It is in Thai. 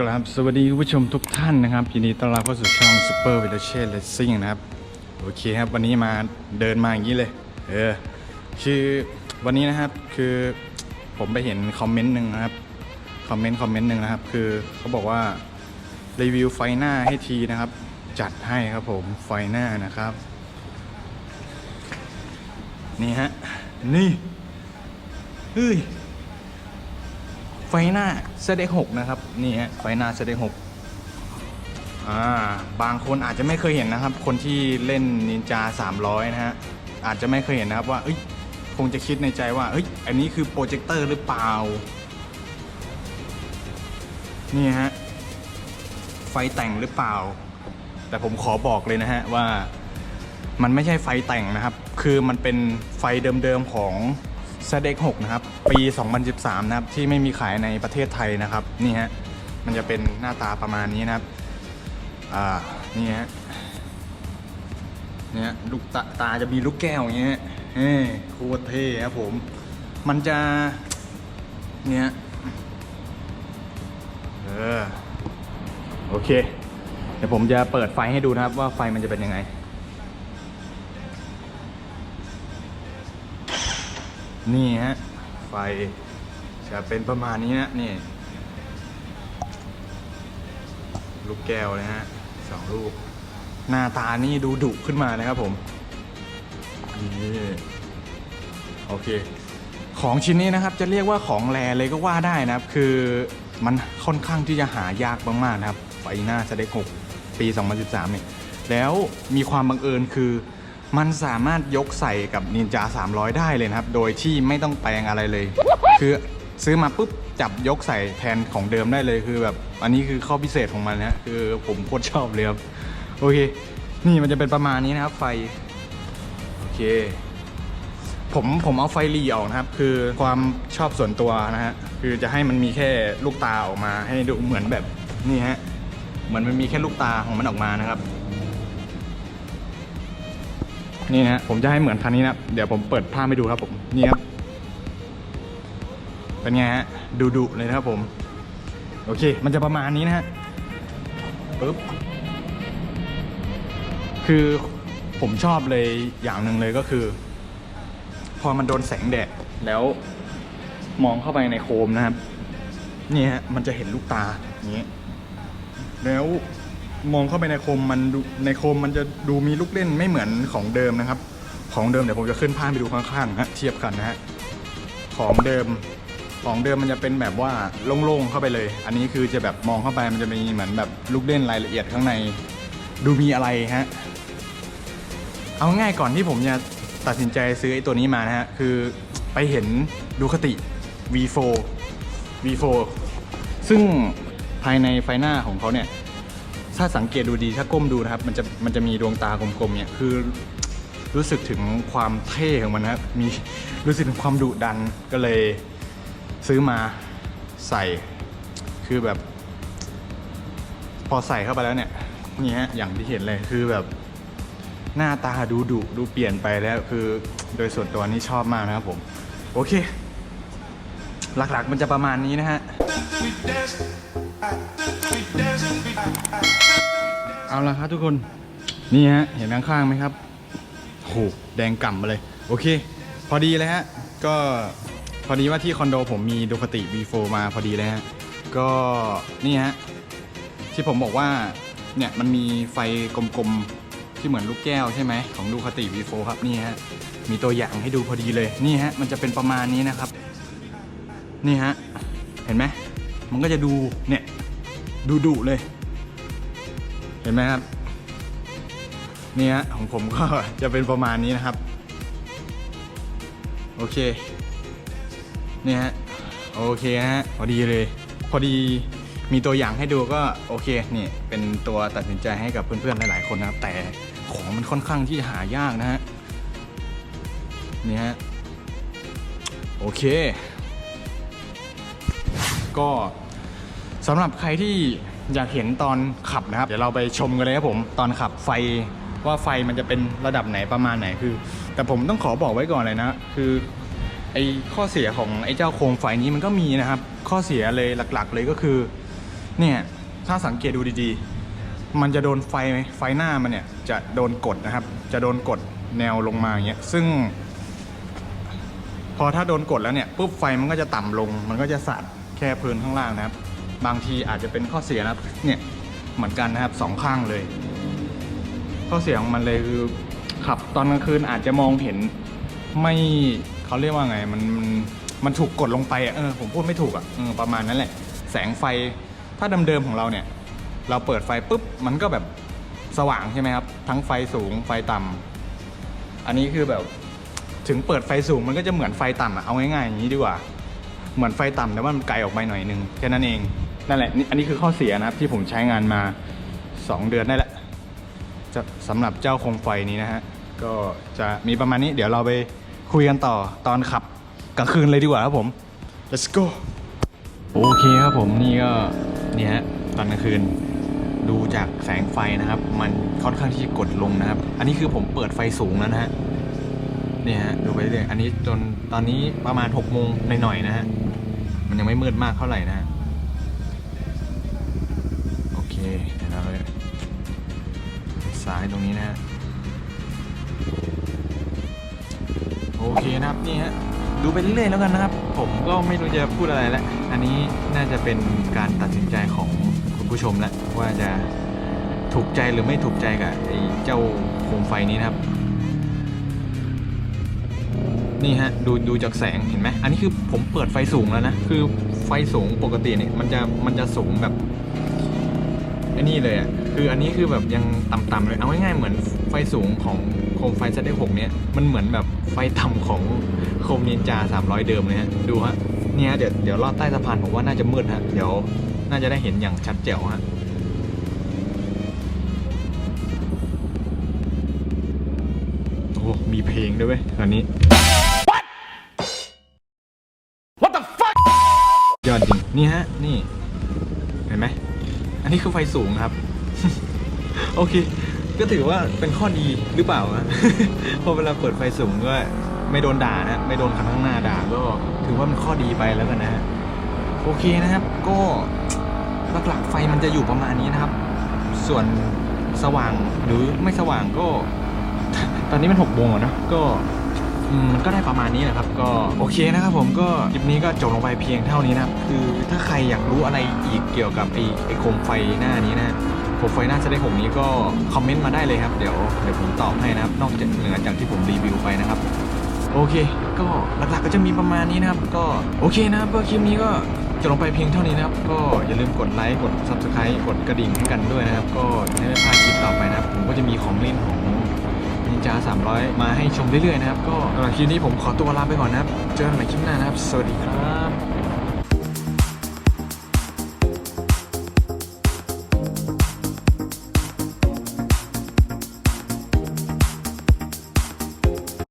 กราบสวัสดีคุณผู้ชมทุกท่านนะครับยินดีต้อนรับเข้าสู่ช่อง Super v i l l a g e Racing นะครับ โอเคครับ วันนี้มาเดินมาอย่างนี้เลย เออ คือวันนี้นะครับคือผมไปเห็นคอมเมนต์หนึ่งนะครับ คอมเมนต์คอมเมนต์หนึ่งนะครับ คือเขาบอกว่า รีวิวไฟหน้าให้ทีนะครับ จัดให้ครับผมไฟหน้านะครับ นี่ฮะ นี่ เฮ้ย ไฟหน้าเซเด็กหกนะครับนี่ฮะไฟหน้าเซเด็กหกอ่าบางคนอาจจะไม่เคยเห็นนะครับ คนที่เล่นนินจา 300 นะฮะอาจจะไม่เคยเห็นนะครับว่าเอ้ยคงจะคิดในใจว่าเอ้ยอันนี้คือโปรเจคเตอร์หรือเปล่า นี่ฮะไฟแต่งหรือเปล่า แต่ผมขอบอกเลยนะฮะว่ามันไม่ใช่ไฟแต่งนะครับ คือมันเป็นไฟเดิมๆของ z x 6นะครับ ปี 2013 นะครับ ที่ไม่มีขายในประเทศไทยนะครับ นี่ฮะ มันจะเป็นหน้าตาประมาณนี้นะครับ อ่า นี่ฮะ เนี่ยลูกตาตาจะมีลูกแก้วอย่างเงี้ยเฮ้โคตรเท่ครับผม มันจะ เนี่ย เออ โอเค เดี๋ยวผมจะเปิดไฟให้ดูนะครับว่าไฟมันจะเป็นยังไง นี่ฮะ ไฟจะเป็นประมาณนี้นะนี่ ลูกแก้วนะฮะสองลูก หน้าตานี่ดูดุขึ้นมานะครับผมนี่โอเค ของชิ้นนี้นะครับจะเรียกว่าของแรเลยก็ว่าได้นะครับ คือมันค่อนข้างที่จะหายากมากๆนะครับไฟหน้าสเด็กหกปี 2013เนี่ยแล้วมีความบังเอิญคือ มันสามารถยกใส่กับนินจา 300 ได้เลยนะครับ โดยที่ไม่ต้องแปลงอะไรเลย คือซื้อมาปุ๊บจับยกใส่แทนของเดิมได้เลยคือแบบ อันนี้คือข้อพิเศษของมันนะคือผมโคตรชอบเลยครับ โอเค นี่มันจะเป็นประมาณนี้นะครับ ไฟ โอเค ผมผมเอาไฟรีออกนะครับ คือความชอบส่วนตัวนะฮะคือจะให้มันมีแค่ลูกตาออกมา ให้ดูเหมือนแบบนี่ฮะเหมือนมันมีแค่ลูกตาของมันออกมานะครับ นี่นะผมจะให้เหมือนคันนี้นะเดี๋ยวผมเปิดภาพให้ดูครับผมนี่ครับเป็นไงฮะดูดุเลยนะครับผม โอเค มันจะประมาณนี้นะฮะปึ๊บคือผมชอบเลยอย่างหนึ่งเลยก็คือ พอมันโดนแสงแดดแล้วมองเข้าไปในโคมนะครับนี่ฮะมันจะเห็นลูกตาอย่างนี้แล้ว มองเข้าไปในโคมมันดูในโคมมันจะดูมีลูกเล่นไม่เหมือนของเดิมนะครับ ของเดิมเดี๋ยวผมจะขึ้นภาพไปดูข้างๆนะฮะเทียบกันนะฮะของเดิมของเดิมมันจะเป็นแบบว่าโล่งๆเข้าไปเลย อันนี้คือจะแบบมองเข้าไปมันจะมีเหมือนแบบลูกเล่นรายละเอียดข้างใน ดูมีอะไรฮะเอาง่ายก่อนที่ผมจะตัดสินใจซื้อไอ้ตัวนี้มานะฮะคือไปเห็นดูคติ V4 V4 ซึ่งภายในไฟหน้าของเขาเนี่ย ถ้าสังเกตดูดีถ้าก้มดูนะครับ มันจะมันจะมีดวงตากลมๆเนี่ยคือรู้สึกถึงความเท่ของมันนะครับมีรู้สึกถึงความดุดันก็เลยซื้อมาใส่คือแบบ พอใส่เข้าไปแล้วเนี่ยนี่ฮะอย่างที่เห็นเลยคือแบบหน้าตาดูดุดูเปลี่ยนไปแล้วคือโดยส่วนตัวนี่ชอบมากนะครับผม โอเค หลักๆมันจะประมาณนี้นะฮะ เอาละครับทุกคน นี่ฮะ เห็นข้างๆไหมครับโหแดงก่ำมาเลย โอเค พอดีเลยฮะ ก็พอดีว่าที่คอนโดผมมีดูคติ V4 มาพอดีเลยฮะ ก็นี่ฮะ ที่ผมบอกว่าเนี่ยมันมีไฟกลมๆ ที่เหมือนลูกแก้วใช่ไหมของดูคติ V4 ครับนี่ฮะ มีตัวอย่างให้ดูพอดีเลย นี่ฮะ มันจะเป็นประมาณนี้นะครับ นี่ฮะ เห็นไหม มันก็จะดูเนี่ยดูดุเลย เห็นไหมครับนี่ฮะของผมก็จะเป็นประมาณนี้นะครับ โอเคนี่ฮะโอเคฮะพอดีเลย พอดีมีตัวอย่างให้ดูก็โอเคนี่เป็นตัวตัดสินใจให้กับเพื่อนๆหลายๆคนนะครับ แต่ของมันค่อนข้างที่จะหายากนะฮะนี่ฮะโอเค ก็สำหรับใครที่อยากเห็นตอนขับนะครับ เดี๋ยวเราไปชมกันเลยครับผมตอนขับไฟว่าไฟมันจะเป็นระดับไหนประมาณไหนคือ แต่ผมต้องขอบอกไว้ก่อนเลยนะ คือไอข้อเสียของไอเจ้าโคมไฟนี้มันก็มีนะครับ ข้อเสียเลยหลักๆ เลยก็คือเนี่ยถ้าสังเกตดูดีๆ มันจะโดนไฟไหมไฟหน้ามันเนี่ยจะโดนกดนะครับ จะโดนกดแนวลงมาอย่างเงี้ยซึ่ง พอถ้าโดนกดแล้วเนี่ยปุ๊บไฟมันก็จะต่ำลง มันก็จะสาด แค่พื้นข้างล่างนะครับ บางทีอาจจะเป็นข้อเสียนะครับเนี่ยเหมือนกันนะครับสองข้างเลย ข้อเสียของมันเลยคือขับตอนกลางคืนอาจจะมองเห็นไม่เขาเรียกว่าไงมันมันมันถูกกดลงไปอะเออผมพูดไม่ถูกอะเออประมาณนั้นแหละ แสงไฟถ้าเดิมๆของเราเนี่ย เราเปิดไฟปุ๊บมันก็แบบสว่างใช่ไหมครับ ทั้งไฟสูงไฟต่ำอันนี้คือแบบถึงเปิดไฟสูงมันก็จะเหมือนไฟต่ำอะเอาง่ายๆอย่างนี้ดีกว่า เหมือนไฟต่ำแต่ว่ามันไกลออกไปหน่อยนึงแค่นั้นเองนั่นแหละนี่อันนี้คือข้อเสียนะครับที่ผมใช้งานมาสองเดือนได้แหละจะสำหรับเจ้าโคมไฟนี้นะฮะก็จะมีประมาณนี้เดี๋ยวเราไปคุยกันต่อตอนขับกลางคืนเลยดีกว่าครับผม let's go โอเคครับผมนี่ก็เนี่ยฮะตอนกลางคืนดูจากแสงไฟนะครับ มันค่อนข้างที่จะกดลงนะครับ อันนี้คือผมเปิดไฟสูงแล้วนะฮะเนี่ยฮะดูไปเรื่อยอันนี้จนตอนนี้ประมาณ6โมงหน่อยๆนะฮะ มันยังไม่มืดมากเท่าไหร่นะ โอเคเดี๋ยวเราไปซ้ายตรงนี้นะฮะโอเคนะครับนี่ฮะดูไปเรื่อยๆแล้วกันนะครับ ผมก็ไม่รู้จะพูดอะไรแล้ว อันนี้น่าจะเป็นการตัดสินใจของคุณผู้ชมแหละว่าจะถูกใจหรือไม่ถูกใจกับไอ้เจ้าโคมไฟนี้นะครับ นี่ฮะดูดูจากแสงเห็นไหมอันนี้คือผมเปิดไฟสูงแล้วนะ คือไฟสูงปกติเนี่ยมันจะมันจะสูงแบบไอ้นี่เลยอะคืออันนี้คือแบบยังต่ำๆเลยเอาง่ายๆเหมือนไฟสูงของโคมไฟ Z6 เนี่ยมันเหมือนแบบไฟต่ำของโคมนินจา 300 เดิมเลยฮะดูฮะเนี่ยเดี๋ยวเดี๋ยวลอดใต้สะพานผมว่าน่าจะมืดฮะเดี๋ยวน่าจะได้เห็นอย่างชัดแจ๋วฮะโอ้มีเพลงด้วยเว้ยตอนนี้ ยอดจริง นี่ฮะ นี่ เห็นไหม อันนี้คือไฟสูงครับ โอเค ก็ถือว่าเป็นข้อดีหรือเปล่าอะเพราะเวลาเปิดไฟสูงก็ไม่โดนด่านะ ไม่โดนคันข้างหน้าด่าก็ถือว่าเป็นข้อดีไปแล้วกันนะฮะ โอเคนะครับ ก็หลักๆไฟมันจะอยู่ประมาณนี้นะครับ ส่วนสว่างหรือไม่สว่างก็ ตอนนี้มันหกโมงอะนะก็ อืมมันก็ได้ประมาณนี้แหละครับ ก็โอเคนะครับผมก็คลิปนี้ก็จบลงไปเพียงเท่านี้นะครับคือถ้าใครอยากรู้อะไรอีกเกี่ยวกับไอ้ไอ้โคมไฟหน้านี้นะโคมไฟหน้าจะได้ผมนี้ก็คอมเมนต์มาได้เลยครับเดี๋ยวเดี๋ยวผมตอบให้นะครับ นอกจากเหนือจากที่ผมรีวิวไปนะครับ โอเค ก็หลักๆก็จะมีประมาณนี้นะครับ ก็โอเคนะครับก็คลิปนี้ก็จบลงไปเพียงเท่านี้นะครับ ก็อย่าลืมกดไลค์กด subscribe กดกระดิ่งให้กันด้วยนะครับ ก็จะได้ไม่พลาดคลิปต่อไปนะครับ ผมก็จะมีของเล่นของ นินจา 300 มาให้ชมเรื่อยๆนะครับ ก็สำหรับคลิปนี้ผมขอตัวลาไปก่อนนะครับ เจอกันใหม่คลิปหน้านะครับ สวัสดีครับ